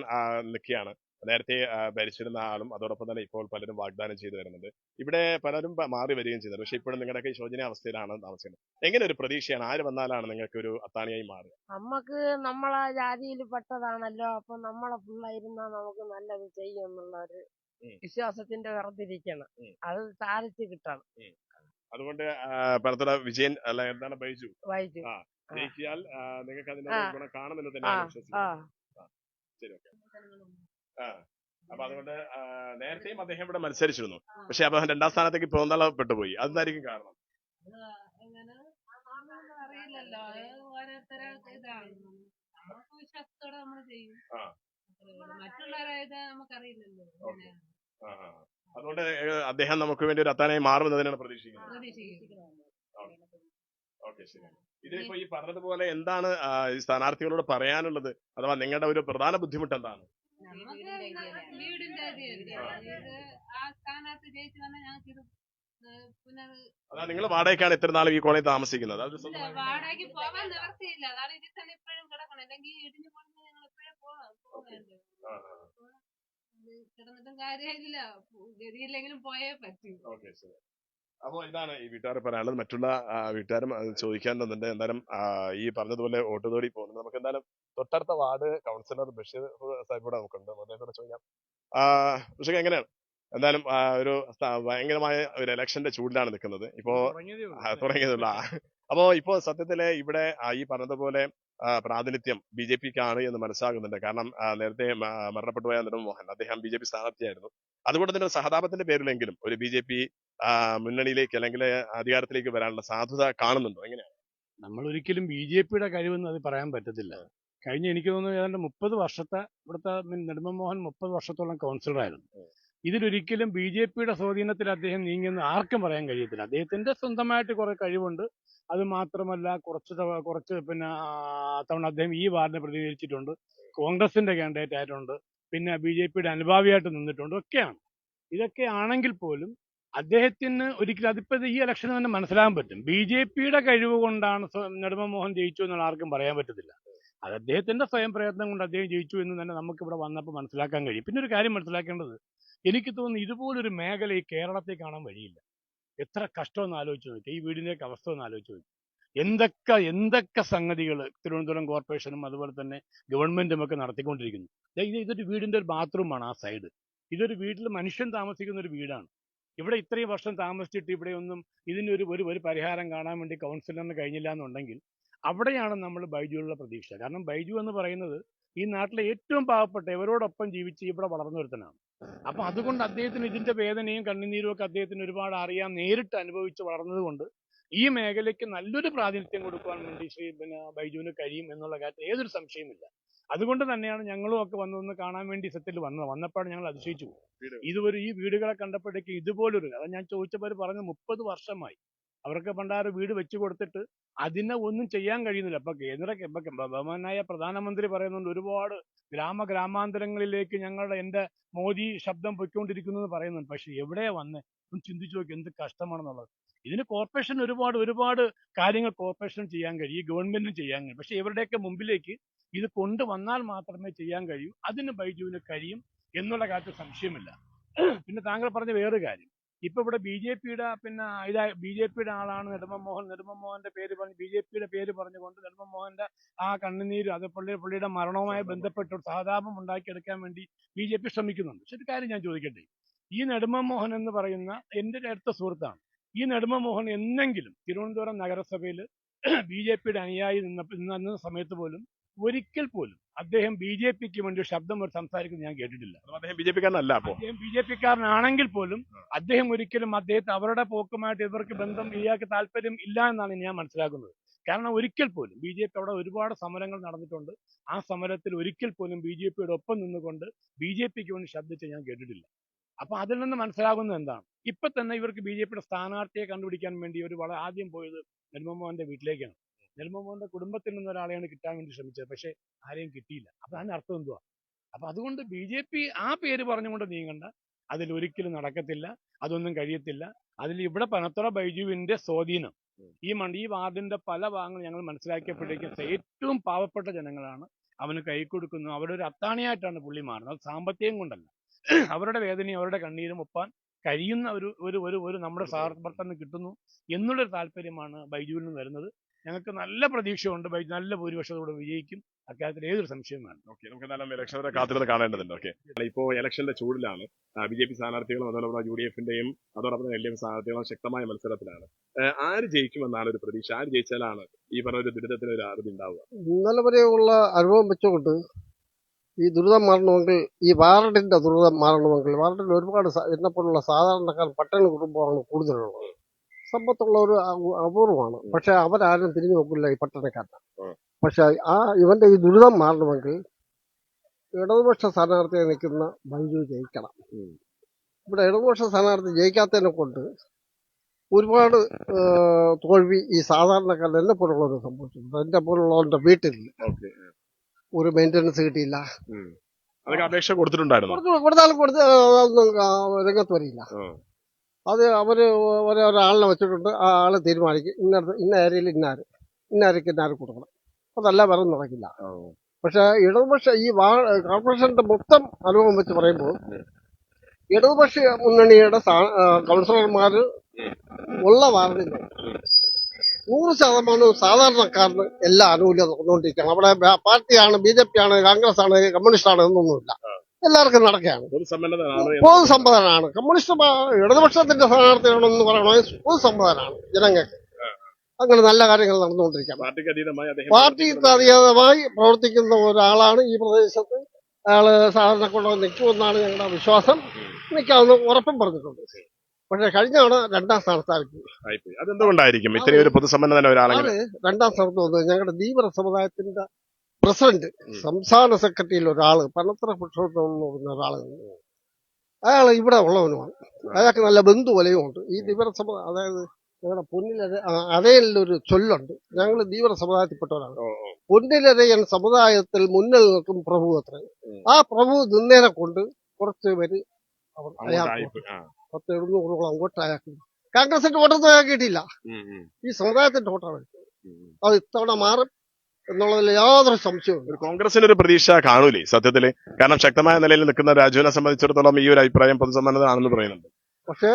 നിൽക്കുകയാണ്? നേരത്തെ ഭരിച്ചിരുന്ന ആളും അതോടൊപ്പം തന്നെ ഇപ്പോൾ പലരും വാഗ്ദാനം ചെയ്തു വരുന്നുണ്ട്. ഇവിടെ പലരും മാറി വരികയും ചെയ്തു പക്ഷെ ഇപ്പോഴും നിങ്ങളുടെയൊക്കെ ശോചനീയ അവസ്ഥയിലാണ് താമസിക്കുന്നത്. എങ്ങനെ ഒരു പ്രതീക്ഷയാണ്? ആര് വന്നാലാണ് നിങ്ങൾക്ക് ഒരു അത്താണിയായി മാറുക? നമുക്ക് നമ്മളെ ജാതിയിൽ പെട്ടതാണല്ലോ. അപ്പൊ നമ്മളെ ഫുള്ളായിരുന്നാ നമുക്ക് നല്ലത് ചെയ്യും എന്നുള്ള ഒരു വിശ്വാസത്തിന്റെ വെറുതിരിക്കണം. അത് സാധിച്ചു കിട്ടണം. അതുകൊണ്ട് ആ, വിജയൻ അല്ല എന്താണ് ബൈജു? വായിച്ചു ആ, ജയിച്ചാൽ നിങ്ങൾക്ക് അതിന്റെ കാണുന്നില്ല ഗുണം കാണുമെന്ന് ആ. തന്നെയാണ് വിശ്വസിക്കുന്നത്. ശരി ഓക്കെ. അപ്പൊ അതുകൊണ്ട് നേരത്തെയും അദ്ദേഹം ഇവിടെ മത്സരിച്ചിരുന്നു. പക്ഷെ അപ്പൊ രണ്ടാം സ്ഥാനത്തേക്ക് പെട്ടുപോയി. അതെന്തായിരിക്കും കാരണം? അറിയില്ലല്ലോ. ഓരോരുത്തരെ ഇതാണ്. നമുക്ക് വിശ്വാസത്തോടെ നമ്മൾ ചെയ്യും. മറ്റുള്ളവരായത് നമുക്കറിയില്ലല്ലോ. അതുകൊണ്ട് അദ്ദേഹം നമുക്ക് വേണ്ടി ഒരു അത്താനായി മാറുമെന്ന് തന്നെയാണ് പ്രതീക്ഷിക്കുന്നത് ഓക്കെ. ശരി. ഇതിപ്പോ ഈ പറഞ്ഞതുപോലെ എന്താണ് ഈ സ്ഥാനാർത്ഥികളോട് പറയാനുള്ളത്? അഥവാ നിങ്ങളുടെ ഒരു പ്രധാന ബുദ്ധിമുട്ട് എന്താണ്? വീടിന്റെ ഇത് ഇത് ആ സ്ഥാനത്ത് ജയിച്ചു വന്നാൽ ഞങ്ങൾക്ക് ഇത് പുനർ അതാ നിങ്ങൾ വാടകയ്ക്കാണ് ഇത്ര നാളും ഈ കോളേജിൽ താമസിക്കുന്നത്. അതൊരു ഇല്ല, സ്വന്തമായി വാടകയ്ക്ക് പോവാൻ നിവർത്തിയില്ല അതാണ് ഇതിൽ തന്നെ ഇപ്പോഴും കിടക്കണം. അല്ലെങ്കിൽ ഇടിഞ്ഞു കൊണ്ട് ഞങ്ങൾ ഇപ്പോഴും പോവാം. പോവേണ്ടത് ആ, ആ. കിടന്നിട്ടും കാര്യമില്ല. ഗതിയില്ലെങ്കിലും പോയേ പറ്റൂ. ഓക്കേ ശരി. അപ്പോ ഇതാണ് ഈ വീട്ടുകാർ പറയാനുള്ളത്. മറ്റുള്ള വീട്ടുകാരും അത് ചോദിക്കാനുണ്ട് എന്തായാലും ഈ പറഞ്ഞതുപോലെ വോട്ട് തേടി പോകുന്നത് നമുക്ക് എന്തായാലും തൊട്ടടുത്ത വാർഡ് കൗൺസിലർ ബഷീർ സാഹിബ് കൂടെ നമുക്കുണ്ട് അദ്ദേഹത്തോട് ചോദിക്കാം. ബഷീർ എങ്ങനെയാണ്? എന്തായാലും ഒരു ഭയങ്കരമായ ഒരു ഇലക്ഷന്റെ ചൂടിലാണ് നിൽക്കുന്നത്. ഇപ്പോ. തുടങ്ങിയതുള്ള അപ്പോ ഇപ്പോ സത്യത്തിൽ ഇവിടെ ഈ പറഞ്ഞതുപോലെ പ്രാതിനിധ്യം ബി ജെ പിക്കാണ് എന്ന് മനസ്സിലാകുന്നുണ്ട്. കാരണം നേരത്തെ മരണപ്പെട്ടു മരണപ്പെട്ടുപോയ മോഹൻ അദ്ദേഹം ബി ജെ പി സ്ഥാനാർത്ഥിയായിരുന്നു. അതുകൊണ്ട് തന്നെ സഹതാപത്തിന്റെ പേരിലെങ്കിലും ഒരു ബി ജെ പി മുന്നണിയിലേക്ക് അല്ലെങ്കിൽ അധികാരത്തിലേക്ക് വരാനുള്ള സാധ്യത കാണുന്നുണ്ടോ? എങ്ങനെയാണ്? നമ്മൾ ഒരിക്കലും ബി ജെ പിയുടെ കഴിവെന്ന് അത് പറയാൻ പറ്റത്തില്ല. കഴിഞ്ഞ എനിക്ക് തോന്നുന്നു ഏതാണ്ട് മുപ്പത് വർഷത്തെ ഇവിടുത്തെ നെടുമ മോഹൻ മുപ്പത് വർഷത്തോളം കൗൺസിലറായിരുന്നു ഇതിലൊരിക്കലും ബി ജെ പിയുടെ സ്വാധീനത്തിൽ അദ്ദേഹം നീങ്ങിയെന്ന് ആർക്കും പറയാൻ കഴിയത്തില്ല. അദ്ദേഹത്തിന്റെ സ്വന്തമായിട്ട് കുറെ കഴിവുണ്ട്. അത് മാത്രമല്ല കുറച്ച് കുറച്ച് പിന്നെ തവണ അദ്ദേഹം ഈ വാർഡിനെ പ്രതിനിധീകരിച്ചിട്ടുണ്ട്. കോൺഗ്രസിന്റെ കാൻഡിഡേറ്റ് ആയിട്ടുണ്ട്. പിന്നെ ബി ജെ പിയുടെ അനുഭാവിയായിട്ട് നിന്നിട്ടുണ്ട്. ഒക്കെയാണ്. ഇതൊക്കെ ആണെങ്കിൽ പോലും അദ്ദേഹത്തിന് ഒരിക്കലും അതിപ്പോ ഈ ഇലക്ഷന് തന്നെ മനസ്സിലാകാൻ പറ്റും. ബി ജെ പിയുടെ കഴിവ് കൊണ്ടാണ് സ്വ- ജയിച്ചു എന്നുള്ള ആർക്കും പറയാൻ പറ്റത്തില്ല. അത് അദ്ദേഹത്തിന്റെ സ്വയം പ്രയത്നം കൊണ്ട് അദ്ദേഹം ജയിച്ചു എന്ന് തന്നെ നമുക്ക് ഇവിടെ വന്നപ്പോൾ മനസ്സിലാക്കാൻ കഴിയും. പിന്നെ ഒരു കാര്യം മനസ്സിലാക്കേണ്ടത് എനിക്ക് തോന്നുന്നു ഇതുപോലൊരു മേഖല ഈ കേരളത്തിൽ കാണാൻ വഴിയില്ല. എത്ര കഷ്ടമെന്ന് ആലോചിച്ച് നോക്കി ഈ വീടിന്റെയൊക്കെ അവസ്ഥ ഒന്ന് ആലോചിച്ച് നോക്കി എന്തൊക്കെ എന്തൊക്കെ സംഗതികൾ തിരുവനന്തപുരം കോർപ്പറേഷനും അതുപോലെ തന്നെ ഗവൺമെന്റും ഒക്കെ നടത്തിക്കൊണ്ടിരിക്കുന്നു ഇതൊരു വീടിന്റെ ഒരു ബാത്റൂമാണ് ആ സൈഡ്. ഇതൊരു വീട്ടിൽ മനുഷ്യൻ താമസിക്കുന്ന ഒരു വീടാണ്. ഇവിടെ ഇത്രയും വർഷം താമസിച്ചിട്ട് ഇവിടെ ഒന്നും ഇതിനൊരു ഒരു ഒരു പരിഹാരം കാണാൻ വേണ്ടി കൗൺസിലറിന് കഴിഞ്ഞില്ല എന്നുണ്ടെങ്കിൽ അവിടെയാണ് നമ്മൾ ബൈജുവിലുള്ള പ്രതീക്ഷ. കാരണം ബൈജു എന്ന് പറയുന്നത് ഈ നാട്ടിലെ ഏറ്റവും പാവപ്പെട്ട ഇവരോടൊപ്പം ജീവിച്ച് ഇവിടെ വളർന്നു ഒരുത്തനാണ് അപ്പൊ അതുകൊണ്ട് അദ്ദേഹത്തിന് ഇതിന്റെ വേദനയും കണ്ണുനീരും ഒക്കെ അദ്ദേഹത്തിന് ഒരുപാട് അറിയാം നേരിട്ട് അനുഭവിച്ച് വളർന്നതുകൊണ്ട് ഈ മേഖലയ്ക്ക് നല്ലൊരു പ്രാതിനിധ്യം കൊടുക്കുവാൻ വേണ്ടി ശ്രീ പിന്നെ ബൈജുവിന് കഴിയും എന്നുള്ള കാര്യത്തിൽ ഏതൊരു സംശയമില്ല അതുകൊണ്ട് തന്നെയാണ് ഞങ്ങളും ഒക്കെ വന്നൊന്ന് കാണാൻ വേണ്ടി സത്യത്തിൽ വന്നത്. വന്നപ്പോഴാണ് ഞങ്ങൾ അതിശയിച്ചു. ഇതുവരെ ഈ വീടുകളെ കണ്ടപ്പോഴേക്കും ഇതുപോലൊരു അതാ ഞാൻ ചോദിച്ചപ്പോൾ പറഞ്ഞു മുപ്പത് വർഷമായി. അവർക്ക് പണ്ടാറ് വീട് വെച്ചു കൊടുത്തിട്ട് അതിനെ ഒന്നും ചെയ്യാൻ കഴിയുന്നില്ല. അപ്പൊ കേന്ദ്ര ബഹുമാനായ പ്രധാനമന്ത്രി പറയുന്നുണ്ട് ഒരുപാട് ഗ്രാമ ഗ്രാമാന്തരങ്ങളിലേക്ക് ഞങ്ങളുടെ എന്റെ മോദി ശബ്ദം പൊയ്ക്കൊണ്ടിരിക്കുന്നു എന്ന് പറയുന്നുണ്ട്. പക്ഷെ എവിടെ വന്ന്? ഒന്ന് ചിന്തിച്ചു നോക്കി എന്ത് കഷ്ടമാണെന്നുള്ളത്. ഇതിന് കോർപ്പറേഷൻ ഒരുപാട് ഒരുപാട് കാര്യങ്ങൾ കോർപ്പറേഷൻ ചെയ്യാൻ കഴിയും. ഗവൺമെന്റിനും ചെയ്യാൻ കഴിയും. പക്ഷെ ഇവരുടെയൊക്കെ മുമ്പിലേക്ക് ഇത് കൊണ്ടുവന്നാൽ മാത്രമേ ചെയ്യാൻ കഴിയൂ. അതിന് ബൈജുവിന് കഴിയും എന്നുള്ള കാര്യത്തിൽ സംശയമില്ല. പിന്നെ താങ്കൾ പറഞ്ഞ വേറൊരു കാര്യം. ഇപ്പൊ ഇവിടെ ബി ജെ പിയുടെ പിന്നെ ഇതാ ബി ജെ പിയുടെ ആളാണ് നെടുമ മോഹൻ മോഹന്റെ പേര് പറഞ്ഞ് ബി ജെ പിയുടെ പേര് പറഞ്ഞുകൊണ്ട് നെടുമ മോഹന്റെ ആ കണ്ണുനീര് അത് പുള്ളി പുള്ളിയുടെ മരണവുമായി ബന്ധപ്പെട്ട് സഹതാപം ഉണ്ടാക്കിയെടുക്കാൻ വേണ്ടി ബി ജെ പി ശ്രമിക്കുന്നുണ്ട്. പക്ഷെ ഒരു കാര്യം ഞാൻ ചോദിക്കട്ടെ? ഈ നെടുമ മോഹൻ എന്ന് പറയുന്ന എന്റെ അടുത്ത സുഹൃത്താണ്. ഈ നെടുമ മോഹൻ എന്നെങ്കിലും തിരുവനന്തപുരം നഗരസഭയിൽ ബി ജെ പിയുടെ അനുയായി നിന്ന നിന്ന സമയത്ത് പോലും ഒരിക്കൽ പോലും അദ്ദേഹം ബി ജെ പിക്ക് വേണ്ടി ശബ്ദം ഒരു സംസാരിക്കുന്നത് ഞാൻ കേട്ടിട്ടില്ല. അദ്ദേഹം ബി ജെ പിക്കാരനല്ല അദ്ദേഹം ബി ജെ പിക്കാരനാണെങ്കിൽ പോലും അദ്ദേഹം ഒരിക്കലും അദ്ദേഹത്തെ അവരുടെ പോക്കുമായിട്ട് ഇവർക്ക് ബന്ധം ഇയാൾക്ക് താല്പര്യം ഇല്ല എന്നാണ് ഞാൻ മനസ്സിലാക്കുന്നത്. കാരണം ഒരിക്കൽ പോലും ബി ജെ പി അവിടെ ഒരുപാട് സമരങ്ങൾ നടന്നിട്ടുണ്ട്. ആ സമരത്തിൽ ഒരിക്കൽ പോലും ബി ജെ പിയുടെ ഒപ്പം നിന്നുകൊണ്ട് ബി ജെ പിക്ക് വേണ്ടി ശബ്ദിച്ച് ഞാൻ കേട്ടിട്ടില്ല. അപ്പൊ അതിൽ നിന്ന് മനസ്സിലാകുന്നത് എന്താണ്? ഇപ്പൊ തന്നെ ഇവർക്ക് ബി ജെ പിയുടെ സ്ഥാനാർത്ഥിയെ കണ്ടുപിടിക്കാൻ വേണ്ടി ഒരു വളരെ ആദ്യം പോയത് നെടുമോഹന്റെ വീട്ടിലേക്കാണ്. നെടുമോഹന്റെ കുടുംബത്തിൽ നിന്ന് ഒരാളെയാണ് കിട്ടാൻ വേണ്ടി ശ്രമിച്ചത്. പക്ഷേ ആരെയും കിട്ടിയില്ല. അപ്പൊ അതിന് അർത്ഥം എന്തുവാ? അപ്പൊ അതുകൊണ്ട് ബി ജെ പി ആ പേര് പറഞ്ഞുകൊണ്ട് നീങ്ങണ്ട അതിൽ ഒരിക്കലും നടക്കത്തില്ല അതൊന്നും കഴിയത്തില്ല. അതിൽ ഇവിടെ പനത്തറ ബൈജുവിന്റെ സ്വാധീനം. ഈ മണ്ഡി ഈ വാർഡിന്റെ പല ഭാഗങ്ങൾ ഞങ്ങൾ മനസ്സിലാക്കിയപ്പോഴേക്കും ഏറ്റവും പാവപ്പെട്ട ജനങ്ങളാണ്. അവന് കൈ കൊടുക്കുന്നു. അവിടെ ഒരു അത്താണിയായിട്ടാണ് പുള്ളി മാറുന്നത്. അത് സാമ്പത്തികം കൊണ്ടല്ല. അവരുടെ വേദനയും അവരുടെ കണ്ണീരും ഒപ്പാൻ കഴിയുന്ന ഒരു ഒരു ഒരു ഒരു നമ്മുടെ സഹപ്രവർത്തനം കിട്ടുന്നു. എന്നുള്ളൊരു താല്പര്യമാണ് ബൈജുവിൽ നിന്ന് വരുന്നത്. ഞങ്ങൾക്ക് നല്ല പ്രതീക്ഷയുണ്ട്. നല്ല ഭൂരിപക്ഷത്തോടെ വിജയിക്കും. അക്കാര്യത്തിൽ ഏതൊരു സംശയം വേണം ഓക്കെ നമുക്ക് എന്തായാലും ഇലക്ഷൻ വരെ കാത്തിരുന്ന് കാണേണ്ടതുണ്ട്. ഓക്കെ. ഇപ്പോ ഇലക്ഷന്റെ ചൂടിലാണ്. ബി ജെ പി സ്ഥാനാർത്ഥികളും അതോടൊപ്പം യു ഡി എഫിന്റെയും അതോടൊപ്പം എൽ ഡി എഫ് സ്ഥാനാർത്ഥികളും ശക്തമായ മത്സരത്തിലാണ്. ആര് ജയിക്കുമെന്നാണ് ഒരു പ്രതീക്ഷ? ആര് ജയിച്ചാലാണ് ഈ പറഞ്ഞ ഒരു ദുരിതത്തിന് ഒരു അറുതി ഉണ്ടാവുക? ഇന്നലെ വരെയുള്ള അനുഭവം വെച്ചുകൊണ്ട് ഈ ദുരിതം മാറണമെങ്കിൽ ഈ വാർഡിന്റെ ദുരിതം മാറണമെങ്കിൽ വാർഡിൽ ഒരുപാട് എന്നെപ്പോലുള്ള സാധാരണക്കാർ പട്ടണ കുടുംബമാണ് കൂടുതലുള്ളത്. സമ്പത്തുള്ള ഒരു അപൂ- അപൂർവമാണ്. പക്ഷെ അവരാരും തിരിഞ്ഞു നോക്കില്ല ഈ പട്ടണക്കാരൻ ഉം. പക്ഷെ ആ ഇവന്റെ ഈ ദുരിതം മാറണമെങ്കിൽ ഇടതുപക്ഷ സ്ഥാനാർത്ഥിയെ നിൽക്കുന്ന ബൈജു ജയിക്കണം. ഇവിടെ ഇടതുപക്ഷ സ്ഥാനാർത്ഥി ജയിക്കാത്തതിനെ കൊണ്ട് ഒരുപാട് തോൽവി ഈ സാധാരണക്കാരൻ എന്നെ പോലുള്ളവർ സംഭവിച്ചിട്ടുണ്ട്. എന്റെ പോലുള്ളവരുടെ വീട്ടിൽ ഒരു മെയിന്റനൻസ് കിട്ടിയില്ല. അപേക്ഷ കൊടുത്തിട്ടുണ്ടായിരുന്നു? കൊടുത്തു കൊടുത്താലും കൊടുത്ത് രംഗത്ത് വരില്ല. അത് അവർ ഒരേ ഒരാളിനെ വെച്ചിട്ടുണ്ട്. ആ ആൾ തീരുമാനിക്കും. ഇന്നടത്ത് ഇന്ന ഏരിയയിൽ ഇന്നാര് ഇന്നാരക്ക് ഇന്നാര് കൊടുക്കണം. അതല്ല വേറെ നടക്കില്ല. പക്ഷെ ഇടതുപക്ഷ ഈ വാ കോർപ്പറേഷന്റെ മൊത്തം അനുഭവം വെച്ച് പറയുമ്പോൾ ഇടതുപക്ഷ മുന്നണിയുടെ കൗൺസിലർമാർ ഉള്ള വാർഡിൽ നൂറ് ശതമാനവും സാധാരണക്കാരന് എല്ലാ ആനുകൂല്യം നടന്നുകൊണ്ടിരിക്കുകയാണ് അവിടെ പാർട്ടിയാണ് ബി ജെ പി ആണ് കോൺഗ്രസ് ആണ് കമ്മ്യൂണിസ്റ്റ് ആണ് എന്നൊന്നുമില്ല. എല്ലാവർക്കും നടക്കുകയാണ്. പൊതുസമ്മതനാണ് കമ്മ്യൂണിസ്റ്റ് ഇടതുപക്ഷത്തിന്റെ സ്ഥാനാർത്ഥികളെന്ന് പറയണമെങ്കിൽ പൊതുസമ്മതനാണ് ജനങ്ങൾക്ക്. അങ്ങനെ നല്ല കാര്യങ്ങൾ നടന്നുകൊണ്ടിരിക്കുകയാണ്. പാർട്ടി അതീതമായി അദ്ദേഹം പാർട്ടിക്ക് അതീതമായി പ്രവർത്തിക്കുന്ന ഒരാളാണ് ഈ പ്രദേശത്ത്. അയാൾ സാധാരണ കൊണ്ട് നിൽക്കുമെന്നാണ് ഞങ്ങളുടെ വിശ്വാസം. നിൽക്കാമെന്ന് ഉറപ്പും പറഞ്ഞിട്ടുണ്ട്. പക്ഷെ കഴിഞ്ഞ തവണ രണ്ടാം സ്ഥാനത്തായിരിക്കും. അതെന്തുകൊണ്ടായിരിക്കും ഇത്രയും ഒരു രണ്ടാം സ്ഥാനത്ത് വന്നത് ഞങ്ങളുടെ ധീവര സമുദായത്തിന്റെ പ്രസിഡന്റ് സംസ്ഥാന സെക്രട്ടറിയിൽ ഒരാൾ പനത്ര പുരുഷോത്തം എന്ന് പറയുന്ന ഒരാൾ അയാൾ ഇവിടെ ഉള്ളവനുമാണ്. അയാൾക്ക് നല്ല ബന്ധു ഉണ്ട്. ഈ സമുദായം അതായത് ഞങ്ങളുടെ പൊന്നിലര അതേലൊരു ചൊല്ലുണ്ട്. ഞങ്ങൾ ധീവര സമുദായത്തിൽപ്പെട്ടവരാണ് പൊന്നിലരയൻ സമുദായത്തിൽ മുന്നിൽ നിൽക്കും പ്രഭു അത്ര. ആ പ്രഭു നിന്നേനെ കൊണ്ട് കുറച്ച് പേര് പത്ത് എഴുന്നൂറോളം അങ്ങോട്ട് അയാൾക്ക് കോൺഗ്രസിന്റെ വോട്ടൊന്നും അയാൾക്ക് കിട്ടിയില്ല. ഈ സമുദായത്തിന്റെ വോട്ടാണ്. അത് ഇത്തവണ മാറും. എന്നുള്ളതിൽ യാതൊരു സംശയവും കോൺഗ്രസിന് ഒരു പ്രതീക്ഷ കാണൂലേ സത്യത്തിൽ? കാരണം ശക്തമായ നിലയിൽ നിൽക്കുന്ന രാജുവിനെ സംബന്ധിച്ചിടത്തോളം ഈ ഒരു അഭിപ്രായം പൊതുസമ്മാനതാണെന്ന് പറയുന്നുണ്ട്. പക്ഷേ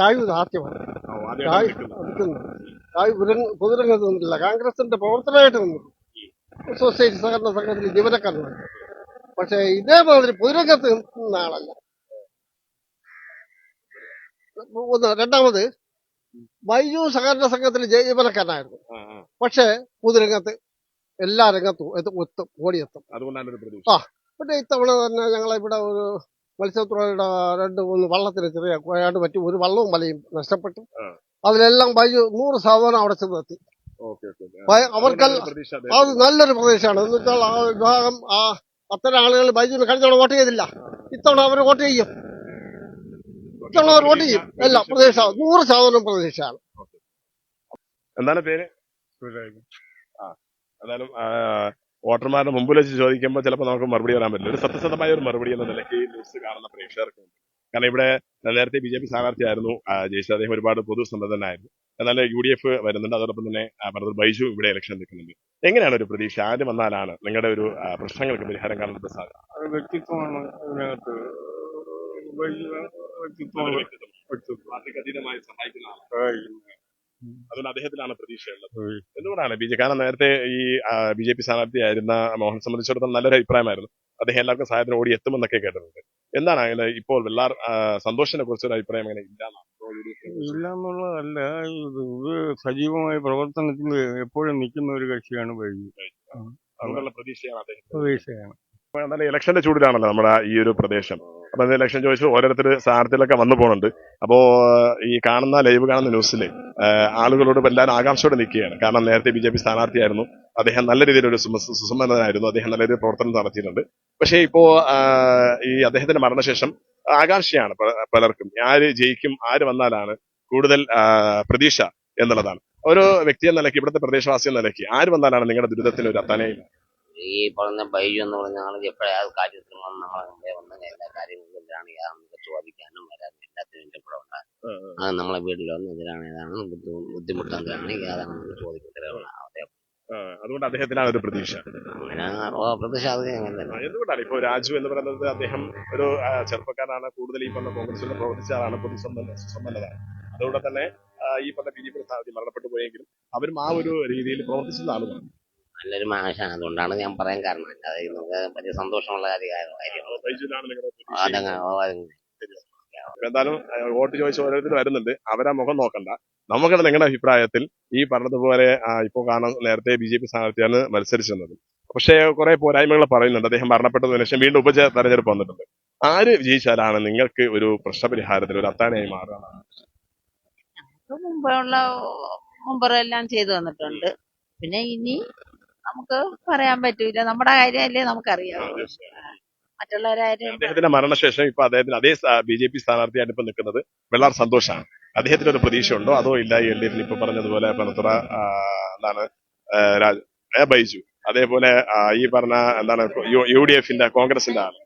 രാജു ആദ്യമാണ് രാജു പൊതുരംഗത്ത് നിന്നില്ല കോൺഗ്രസിന്റെ പ്രവർത്തനമായിട്ട് നിന്നു സൊസൈറ്റി സഹകരണ സംഘത്തിൽ ജീവനക്കാരനാണ് പക്ഷേ ഇതേമാതിരി പൊതുരംഗത്ത് നിന്ന ആളല്ല. ഒന്ന് രണ്ടാമത് ബൈജു സഹകരണ സംഘത്തിൽ ജീവനക്കാരനായിരുന്നു. പക്ഷേ പൊതുരംഗത്ത് എല്ലാ രംഗത്തും എത്തും എത്തും ഓടിയെത്തും. അതുകൊണ്ടാണ് ഒരു പ്രതീക്ഷ. ആ. പിന്നെ ഇത്തവണ തന്നെ ഞങ്ങൾ ഇവിടെ ഒരു മത്സ്യത്തൊഴിലാളിയുടെ രണ്ട് മൂന്ന് വള്ളത്തിന് ചെറിയ കുഴയാണ്ട് പറ്റി ഒരു വള്ളവും വലയും നഷ്ടപ്പെട്ടു. ആ. അതിലെല്ലാം ബൈജു നൂറ് ശതമാനം അവിടെ ചെന്നെത്തി. പ്രതീക്ഷ അത് നല്ലൊരു പ്രദേശമാണ് എന്ന് വെച്ചാൽ ആ വിഭാഗം ആ അത്തരം ആളുകൾ ബൈജുവിന് കഴിഞ്ഞ വോട്ട് ചെയ്തില്ല. ഇത്തവണ അവർ വോട്ട് ചെയ്യും. ഇത്തവണ അവർ വോട്ട് ചെയ്യും. അല്ല പ്രതീക്ഷ. നൂറ് ശതമാനം പ്രതീക്ഷയാണ്. എന്താണ് പേര്? ആ, വോട്ടർമാരുടെ മുമ്പിൽ വെച്ച് ചോദിക്കുമ്പോൾ ചിലപ്പോൾ നമുക്ക് മറുപടി വരാൻ പറ്റില്ല. ഒരു സത്യസന്ധമായ ഒരു മറുപടി എന്ന നിലയ്ക്ക് ഈ ന്യൂസ് കാണുന്ന പ്രേക്ഷകർക്കുണ്ട് കാരണം ഇവിടെ നേരത്തെ ബി ജെ പി സ്ഥാനാർത്ഥിയായിരുന്നു ജയിച്ചത് അദ്ദേഹം ഒരുപാട് പൊതുസമ്മതനായിരുന്നു എന്നാൽ യു ഡി എഫ് വരുന്നുണ്ട്. അതോടൊപ്പം തന്നെ ഭരത് ബൈജു ഇവിടെ ഇലക്ഷൻ നിൽക്കുന്നുണ്ട്. എങ്ങനെയാണ് ഒരു പ്രതീക്ഷ? ആര് വന്നാലാണ് നിങ്ങളുടെ ഒരു പ്രശ്നങ്ങൾക്ക് പരിഹാരം കാണുന്നത് സാധ്യത? വ്യക്തിത്വമാണ് വ്യക്തിത്വമാണ് വ്യക്തിത്വം. പാർട്ടിക്ക് സഹായിക്കുന്ന. അതുകൊണ്ട് അദ്ദേഹത്തിലാണ് പ്രതീക്ഷയുള്ളത്. എന്തുകൊണ്ടാണ് ബി ജെ കാരണം നേരത്തെ ഈ ബി ജെ പി സ്ഥാനാർത്ഥിയായിരുന്ന മോഹൻ സംബന്ധിച്ചിടത്തോളം നല്ലൊരു അഭിപ്രായമായിരുന്നു. അദ്ദേഹം എല്ലാവർക്കും സഹായത്തിന് ഓടി എത്തുമെന്നൊക്കെ കേട്ടിട്ടുണ്ട്. എന്താണ് അങ്ങനെ ഇപ്പോൾ വെള്ളാർ സന്തോഷിനെ കുറിച്ച് ഒരു അഭിപ്രായം അങ്ങനെ ഇല്ലാന്നാണ്? ഇല്ല എന്നുള്ളതല്ല ഇത് സജീവമായ പ്രവർത്തനത്തിൽ എപ്പോഴും നിൽക്കുന്ന ഒരു കക്ഷിയാണ് വൈകി പ്രതീക്ഷയാണ് അദ്ദേഹം. പ്രതീക്ഷയാണ്. എന്തായാലും ഇലക്ഷന്റെ ചൂടിലാണല്ലോ നമ്മുടെ ഈ ഒരു പ്രദേശം. അപ്പൊ ഇലക്ഷൻ ചോദിച്ചു ഓരോരുത്തർ സ്ഥാനത്തിലൊക്കെ വന്നു പോകുന്നുണ്ട് അപ്പോ ഈ കാണുന്ന ലൈവ് കാണുന്ന ന്യൂസിൽ ആളുകളോട് എല്ലാവരും ആകാംക്ഷയോടെ നിൽക്കുകയാണ്. കാരണം നേരത്തെ ബി ജെ പി സ്ഥാനാർത്ഥിയായിരുന്നു. അദ്ദേഹം നല്ല രീതിയിലൊരു സുമ- സുസമ്മതനായിരുന്നു അദ്ദേഹം നല്ല രീതിയിൽ പ്രവർത്തനം നടത്തിയിട്ടുണ്ട്. പക്ഷേ ഇപ്പോ ഈ അദ്ദേഹത്തിന്റെ മരണശേഷം ആകാംക്ഷയാണ് പലർക്കും. ആര് ജയിക്കും ആര് വന്നാലാണ് കൂടുതൽ പ്രതീക്ഷ എന്നുള്ളതാണ്. ഒരു വ്യക്തി എന്ന നിലയ്ക്ക് ഇവിടുത്തെ പ്രദേശവാസി എന്ന നിലയ്ക്ക് ആര് വന്നാലാണ് നിങ്ങളുടെ ദുരിതത്തിന് ഒരു അത്തനയിൽ ഈ പറഞ്ഞ ബൈജു എന്ന് പറഞ്ഞ ആൾ എപ്പോഴാ കാര്യത്തിൽ വന്ന് നമ്മളെ മുമ്പേ വന്ന് എല്ലാ കാര്യങ്ങളും എന്തിനാണ് നമുക്ക് ചോദിക്കാനും വരാനും എല്ലാത്തിനും എന്റെ കൂടെ ഉണ്ടാകും അത് നമ്മളെ വീട്ടിൽ വന്ന് എന്തിനാണ് ഏതാണ് ബുദ്ധി- ബുദ്ധിമുട്ട് എന്താണ് ഏതാണ് നമുക്ക് ആ, അതുകൊണ്ട് അദ്ദേഹത്തിനാണ് ഒരു പ്രതീക്ഷ. പ്രതീക്ഷ എന്തുകൊണ്ടാണ് ഇപ്പോൾ രാജു എന്ന് പറയുന്നത് അദ്ദേഹം ഒരു ചെറുപ്പക്കാരനാണ് കൂടുതൽ ഈ പറഞ്ഞ കോൺഗ്രസിൽ പ്രവർത്തിച്ച ആളാണ് പൊതുസമ്പന്ന സുസമ്പന്നതാണ് അതുകൊണ്ട് തന്നെ ഈ പറഞ്ഞ ബി ജെ പി സ്ഥാനാർത്ഥി മരണപ്പെട്ടു പോയെങ്കിലും അവരും ആ ഒരു രീതിയിൽ പ്രവർത്തിച്ചിരുന്ന ആളുമാണ് നല്ലൊരു മാഷാണ് അതുകൊണ്ടാണ് ഞാൻ പറയാൻ കാരണം. അല്ലാതെ നമുക്ക് വലിയ സന്തോഷമുള്ള അതങ്ങനെ. എന്തായാലും വോട്ട് ചോദിച്ച ഓരോരുത്തർ വരുന്നുണ്ട്. അവരാ മുഖം നോക്കണ്ട. നമുക്കുള്ള നിങ്ങളുടെ അഭിപ്രായത്തിൽ ഈ പറഞ്ഞതുപോലെ ഇപ്പോൾ കാണാൻ നേരത്തെ ബി ജെ പി സ്ഥാനാർത്ഥിയാണ് മത്സരിച്ചിരുന്നത്. പക്ഷേ കുറെ പോരായ്മകൾ പറയുന്നുണ്ട്. അദ്ദേഹം മരണപ്പെട്ടതിന് ശേഷം വീണ്ടും ഉപജ തെരഞ്ഞെടുപ്പ് വന്നിട്ടുണ്ട്. ആര് വിജയിച്ചാലാണ് നിങ്ങൾക്ക് ഒരു പ്രശ്നപരിഹാരത്തിൽ ഒരു അത്താനായി മാറുക? മുമ്പുള്ള മുമ്പെല്ലാം ചെയ്തു വന്നിട്ടുണ്ട് പിന്നെ ഇനി നമുക്ക് പറയാൻ പറ്റൂല. നമ്മുടെ കാര്യമല്ലേ നമുക്കറിയാം മറ്റുള്ളവരാരും അദ്ദേഹത്തിന്റെ മരണശേഷം ഇപ്പൊ അദ്ദേഹത്തിന് അതേ ബി ജെ പി സ്ഥാനാർത്ഥിയായിട്ട് ഇപ്പൊ നിൽക്കുന്നത് വെള്ളാർ സന്തോഷാണ്. അദ്ദേഹത്തിന് ഒരു പ്രതീക്ഷ ഉണ്ടോ അതോ ഇല്ല എൽ ഡി എഫിൽ ഇപ്പൊ പറഞ്ഞതുപോലെ പണത്തുറ ആ, എന്താണ് രാജ് ബൈജു അതേപോലെ ഈ പറഞ്ഞ എന്താണ് യു- യു ഡി എഫിന്റെ കോൺഗ്രസിന്റെ ആണ്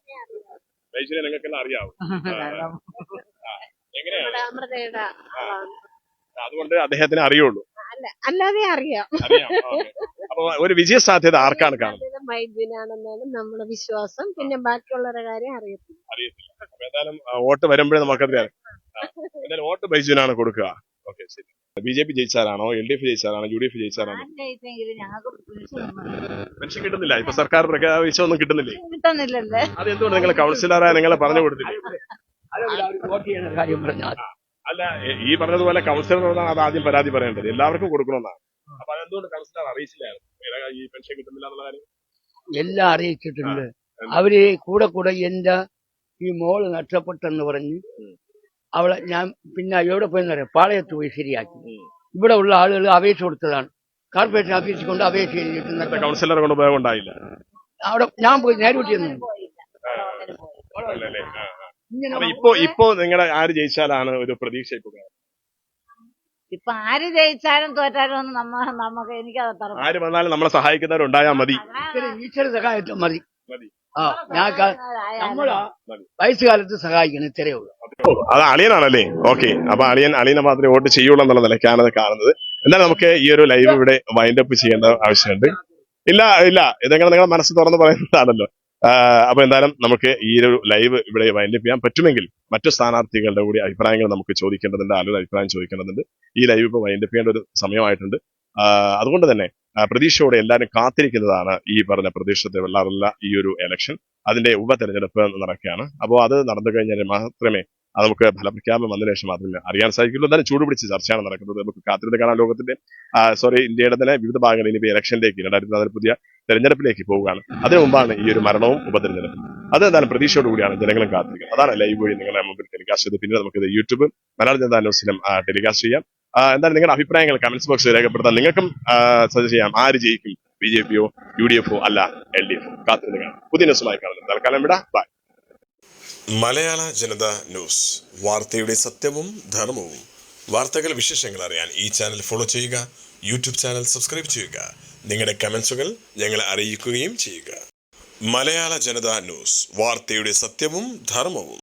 ബൈജുവിനെ നിങ്ങൾക്കെല്ലാം അറിയാവും. എങ്ങനെയാണ്? അതുകൊണ്ട് അദ്ദേഹത്തിന് അറിയുള്ളൂ. അല്ലാതെ അറിയാം. അറിയാം. ഓക്കേ. അപ്പൊ ഒരു വിജയ സാധ്യത ആർക്കാണ് കാണുന്നത്? മൈദിനാണെന്നാണ് നമ്മുടെ വിശ്വാസം. പിന്നെ ബാക്കിയുള്ളവരുടെ കാര്യം അറിയത്തില്ല. അറിയത്തില്ല. അപ്പൊ എന്തായാലും ആ, വോട്ട് വരുമ്പോഴേ നമുക്കറിയാം ആ, എന്തായാലും വോട്ട് ബൈജുവിനാണ് കൊടുക്കുക. ഓക്കെ ശരി. ബി ജെ പി ജയിച്ചാലാണോ എൽ ഡി എഫ് ജയിച്ചാലാണോ യു ഡി എഫ് ജയിച്ചാലാണോ? ഞങ്ങൾക്ക് പെൻഷൻ കിട്ടുന്നില്ല. ഇപ്പൊ സർക്കാർ പ്രഖ്യാപിച്ച ഒന്നും കിട്ടുന്നില്ലേ? കിട്ടുന്നില്ലല്ലേ. അത് എന്തുകൊണ്ട് നിങ്ങൾ കൗൺസിലറായ നിങ്ങളെ പറഞ്ഞു കൊടുത്തില്ലേ? വോട്ട് ചെയ്യുന്ന കാര്യം പറഞ്ഞാൽ അല്ല ഈ പറഞ്ഞതുപോലെ കൗൺസിലറാണ് അത് ആദ്യം പരാതി പറയേണ്ടത്. എല്ലാവർക്കും കൊടുക്കണമെന്നാണ്. അപ്പൊ അതെന്തുകൊണ്ട് കൗൺസിലർ അറിയിച്ചില്ലായിരുന്നു? ഈ പെൻഷൻ കിട്ടുന്നില്ല എന്നുള്ള കാര്യം? എല്ലാം അറിയിച്ചിട്ടുണ്ട്. അവർ കൂടെ കൂടെ എന്റെ ഈ മോൾ നഷ്ടപ്പെട്ടെന്ന് പറഞ്ഞ് അവളെ ഞാൻ പിന്നെ എവിടെ പോയെന്ന് പറയാം പാളയത്ത് പോയി ശരിയാക്കി. ഇവിടെ ഉള്ള ആളുകൾ അപേക്ഷ കൊടുത്തതാണ്. കോർപ്പറേഷൻ ഓഫീസിൽ കൊണ്ട് അപേക്ഷ കൊണ്ട് ഉപയോഗം ഉണ്ടായില്ല. അവിടെ ഞാൻ പോയി നേരിട്ടിരുന്നു. അപ്പൊ ഇപ്പൊ ഇപ്പൊ നിങ്ങളുടെ ആര് ജയിച്ചാലാണ് ഒരു പ്രതീക്ഷ ഇപ്പൊ? ഇപ്പൊ ആര് ജയിച്ചാലും തോറ്റാലും ഒന്നും നമ്മ നമുക്ക് എനിക്ക് അത്ര ആര് വന്നാലും നമ്മളെ സഹായിക്കുന്നവരുണ്ടായാ മതി. ഈശ്വര സഹായത്വം മതി. മതി. ആ ഞാൻ നമ്മളാ വയസ്സുകാലത്ത് സഹായിക്കണം ഇത്രയേ ഉള്ളൂ. അത് അളിയനാണല്ലേ? ഓക്കെ. അപ്പൊ അളിയൻ അളിയനെ മാത്രമേ വോട്ട് ചെയ്യുള്ളൂ എന്നുള്ള നിലയ്ക്കാണ് അത് കാണുന്നത്. എന്നാൽ നമുക്ക് ഈ ഒരു ലൈവ് ഇവിടെ വൈൻഡ് അപ്പ് ചെയ്യേണ്ട ആവശ്യമുണ്ട്. ഇല്ല ഇല്ല. ഇതെങ്ങനെ നിങ്ങളുടെ മനസ്സ് തുറന്ന് പറയുന്നതാണല്ലോ. അപ്പൊ എന്തായാലും നമുക്ക് ഈ ഒരു ലൈവ് ഇവിടെ വൈൻഡപ്പ് ചെയ്യാൻ പറ്റുമെങ്കിൽ മറ്റു സ്ഥാനാർത്ഥികളുടെ കൂടി അഭിപ്രായങ്ങൾ നമുക്ക് ചോദിക്കേണ്ടതുണ്ട് ആരുടെ അഭിപ്രായം ചോദിക്കേണ്ടതുണ്ട്. ഈ ലൈവ് ഇപ്പൊ വൈൻഡപ്പ് ചെയ്യേണ്ട ഒരു സമയമായിട്ടുണ്ട്. അതുകൊണ്ട് തന്നെ പ്രതീക്ഷയോടെ എല്ലാവരും കാത്തിരിക്കുന്നതാണ് ഈ പറഞ്ഞ പ്രതീക്ഷത്തെ വെള്ളാറുള്ള ഈ ഒരു എലക്ഷൻ അതിന്റെ ഉപതെരഞ്ഞെടുപ്പ് നടക്കുകയാണ്. അപ്പോൾ അത് നടന്നു കഴിഞ്ഞാൽ മാത്രമേ അത് നമുക്ക് ഫലപ്രഖ്യാപനം വന്നതിന് ശേഷം മാത്രമേ അറിയാൻ സാധിക്കുള്ളൂ എന്നാലും ചൂടുപിടിച്ച് ചർച്ചയാണ് നടക്കുന്നത്. നമുക്ക് കാത്തിരുന്ന് കാണാൻ ലോകത്തിന്റെ സോറി ഇന്ത്യയുടെ തന്നെ വിവിധ ഭാഗങ്ങളിൽ ഇനി ഇലക്ഷനിലേക്ക് രണ്ടായിരത്തി നാല് പുതിയ തെരഞ്ഞെടുപ്പിലേക്ക് പോവുകയാണ്. അതിനു മുമ്പാണ് ഈ ഒരു മരണവും ഉപതെരഞ്ഞെടുപ്പും. അത് എന്തായാലും പ്രതീക്ഷയോട് കൂടിയാണ് ജനങ്ങളും കാത്തിരിക്കുന്നത്. അതാണ് ലൈവ് വഴി നിങ്ങളെ മുമ്പിൽ ടെലികാസ്റ്റ് ചെയ്ത്. പിന്നീട് നമുക്ക് യൂട്യൂബ് മലയാള ജനതാ ന്യൂസിലും ടെലികാസ്റ്റ് ചെയ്യാം. എന്തായാലും നിങ്ങളുടെ അഭിപ്രായങ്ങൾ കമന്റ്സ് ബോക്സിൽ രേഖപ്പെടുത്താൻ നിങ്ങൾക്കും സജസ്റ്റ് ചെയ്യാം. ആര് ജയിക്കും? ബി ജെ പിയോ യു ഡി എഫോ അല്ല എൽ ഡി എഫോ. കാത്തിരുന്ന് കാണാം. പുതിയ ന്യൂസുമായി കാണുന്നത് തൽക്കാലം വിടാം ബൈ മലയാള ജനത ന്യൂസ്. വാർത്തയുടെ സത്യവും ധർമ്മവും. വാർത്തകൾ വിശേഷങ്ങൾ അറിയാൻ ഈ ചാനൽ ഫോളോ ചെയ്യുക. യൂട്യൂബ് ചാനൽ സബ്സ്ക്രൈബ് ചെയ്യുക. നിങ്ങളുടെ കമൻസുകൾ ഞങ്ങളെ അറിയിക്കുകയും ചെയ്യുക. മലയാള ജനത ന്യൂസ്. വാർത്തയുടെ സത്യവും ധർമ്മവും.